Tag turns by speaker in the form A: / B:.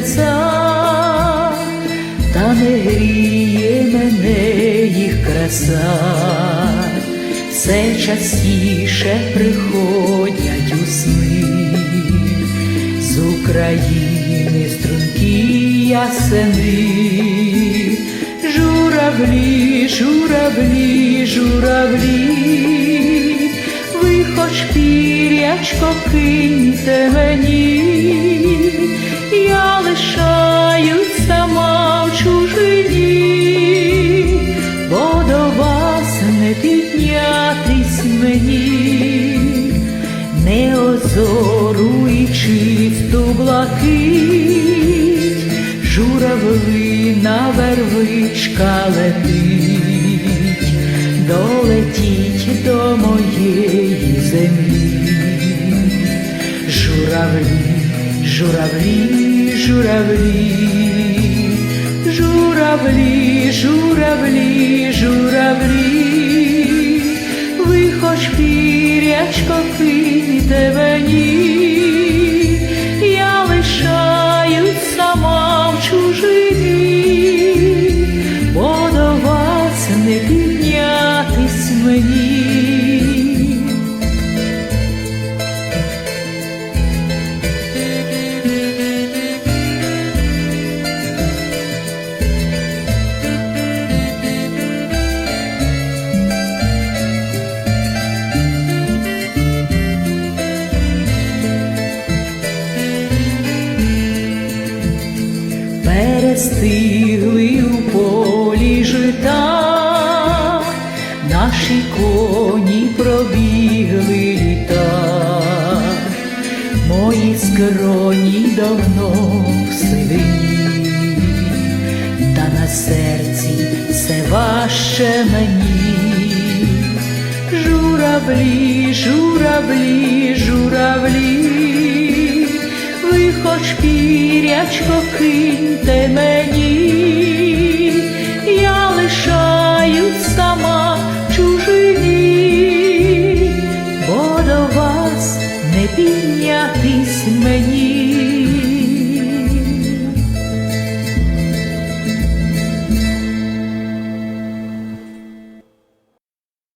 A: лиця, та не гріє мене їх краса, все частіше приходять у сни. З України струнки ясени, журавлі, журавлі, журавлі, ви хоч пірячко киньте мені я лишаюсь сама в чужині, бо до вас не піднятись мені, не озору і чисту блакить, журавлина вервичка летить, долетіть до моєї землі. Журавлі, журавлі, журавлі, журавлі, журавлі, журавлі, ви хоч пірячко киньте мені, перестигли у полі жита, наші коні пробігли літа, мої скроні давно в та на серці все важче мені. Журавлі, журавлі, хоч пірячко киньте мені, я лишаю сама чужині, бо до вас не піднятись мені.